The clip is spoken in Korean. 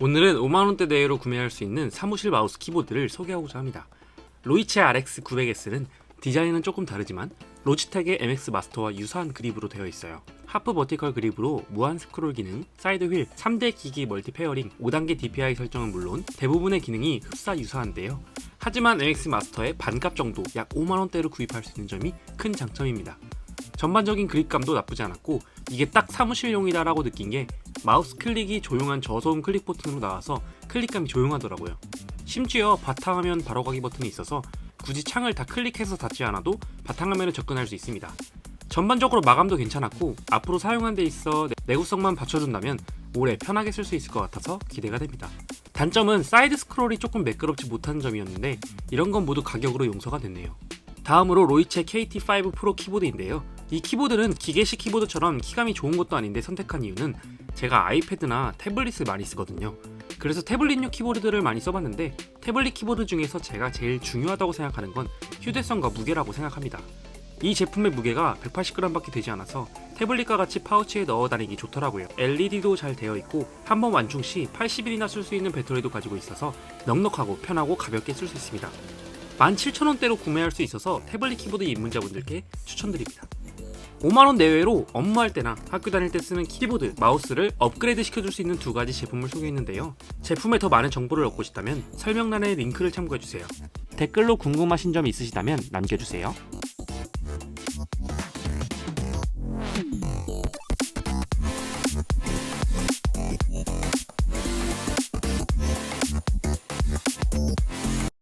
오늘은 5만원대 내외로 구매할 수 있는 사무실 마우스 키보드를 소개하고자 합니다. 로이체 RX900S는 디자인은 조금 다르지만 로지텍의 MX 마스터와 유사한 그립으로 되어 있어요. 하프 버티컬 그립으로 무한 스크롤 기능, 사이드 휠, 3대 기기 멀티 페어링, 5단계 DPI 설정은 물론 대부분의 기능이 흡사 유사한데요. 하지만 MX 마스터의 반값 정도 약 5만원대로 구입할 수 있는 점이 큰 장점입니다. 전반적인 그립감도 나쁘지 않았고 이게 딱 사무실용이다라고 느낀 게 마우스 클릭이 조용한 저소음 클릭 버튼으로 나와서 클릭감이 조용하더라고요. 심지어 바탕화면 바로가기 버튼이 있어서 굳이 창을 다 클릭해서 닫지 않아도 바탕화면에 접근할 수 있습니다. 전반적으로 마감도 괜찮았고 앞으로 사용한 데 있어 내구성만 받쳐준다면 오래 편하게 쓸 수 있을 것 같아서 기대가 됩니다. 단점은 사이드 스크롤이 조금 매끄럽지 못한 점이었는데 이런 건 모두 가격으로 용서가 됐네요. 다음으로 로이체 KT5 프로 키보드인데요. 이 키보드는 기계식 키보드처럼 키감이 좋은 것도 아닌데 선택한 이유는 제가 아이패드나 태블릿을 많이 쓰거든요. 그래서 태블릿용 키보드들을 많이 써봤는데 태블릿 키보드 중에서 제가 제일 중요하다고 생각하는 건 휴대성과 무게라고 생각합니다. 이 제품의 무게가 180g밖에 되지 않아서 태블릿과 같이 파우치에 넣어 다니기 좋더라고요. LED도 잘 되어 있고 한 번 완충 시 80일이나 쓸 수 있는 배터리도 가지고 있어서 넉넉하고 편하고 가볍게 쓸 수 있습니다. 17,000원대로 구매할 수 있어서 태블릿 키보드 입문자분들께 추천드립니다. 5만원 내외로 업무할 때나 학교 다닐 때 쓰는 키보드, 마우스를 업그레이드 시켜줄 수 있는 두 가지 제품을 소개했는데요. 제품에 더 많은 정보를 얻고 싶다면 설명란에 링크를 참고해주세요. 댓글로 궁금하신 점 있으시다면 남겨주세요.